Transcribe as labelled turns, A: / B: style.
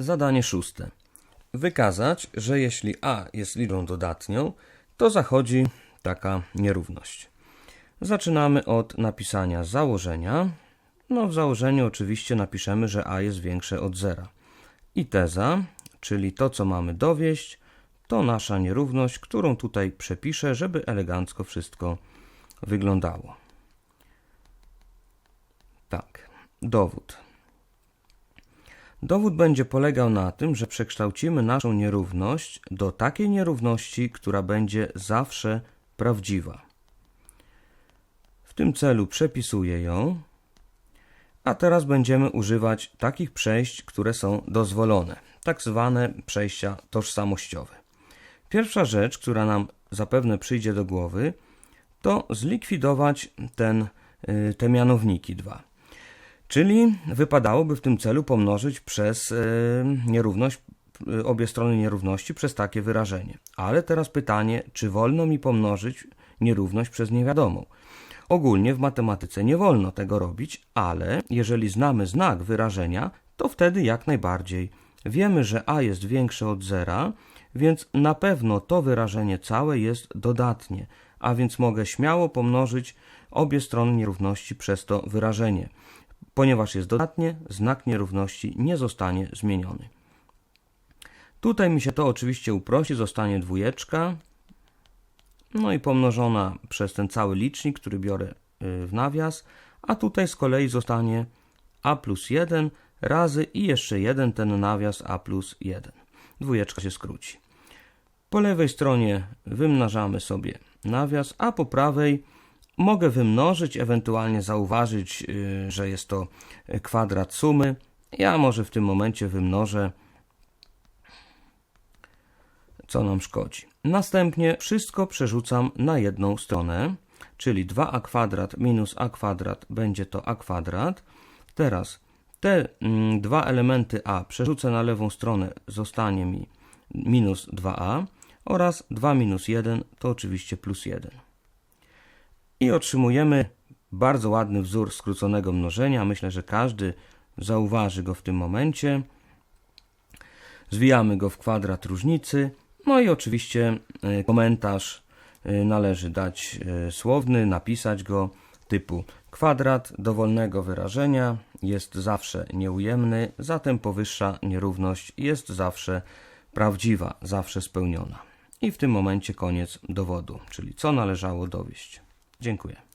A: Zadanie szóste. Wykazać, że jeśli a jest liczbą dodatnią, to zachodzi taka nierówność. Zaczynamy od napisania założenia. No, w założeniu oczywiście napiszemy, że a jest większe od zera. I teza, czyli to, co mamy dowieść, to nasza nierówność, którą tutaj przepiszę, żeby elegancko wszystko wyglądało. Tak, dowód. Dowód będzie polegał na tym, że przekształcimy naszą nierówność do takiej nierówności, która będzie zawsze prawdziwa. W tym celu przepisuję ją, a teraz będziemy używać takich przejść, które są dozwolone, tak zwane przejścia tożsamościowe. Pierwsza rzecz, która nam zapewne przyjdzie do głowy, to zlikwidować ten, y, te mianowniki dwa. Czyli wypadałoby w tym celu pomnożyć przez y, nierówność, y, obie strony nierówności przez takie wyrażenie. Ale teraz pytanie, czy wolno mi pomnożyć nierówność przez niewiadomą? Ogólnie w matematyce nie wolno tego robić, ale jeżeli znamy znak wyrażenia, to wtedy jak najbardziej. Wiemy, że a jest większe od zera, więc na pewno to wyrażenie całe jest dodatnie, a więc mogę śmiało pomnożyć obie strony nierówności przez to wyrażenie. Ponieważ jest dodatnie, znak nierówności nie zostanie zmieniony. Tutaj mi się to oczywiście uprości, zostanie dwójeczka, no i pomnożona przez ten cały licznik, który biorę y, w nawias, a tutaj z kolei zostanie a plus 1 razy i jeszcze jeden ten nawias a plus 1. Dwójeczka się skróci. Po lewej stronie wymnażamy sobie nawias, a po prawej mogę wymnożyć, ewentualnie zauważyć, y, że jest to kwadrat sumy. Ja może w tym momencie wymnożę, co nam szkodzi. Następnie wszystko przerzucam na jedną stronę, czyli 2a kwadrat minus a kwadrat będzie to a kwadrat. Teraz te mm, dwa elementy a przerzucę na lewą stronę, zostanie mi minus 2a oraz 2 minus 1 to oczywiście plus 1. I otrzymujemy bardzo ładny wzór skróconego mnożenia. Myślę, że każdy zauważy go w tym momencie. Zwijamy go w kwadrat różnicy. No i oczywiście e, komentarz e, należy dać e, słowny, napisać go typu kwadrat dowolnego wyrażenia jest zawsze nieujemny, zatem powyższa nierówność jest zawsze prawdziwa, zawsze spełniona. I w tym momencie koniec dowodu, czyli co należało dowieść. Dziękuję.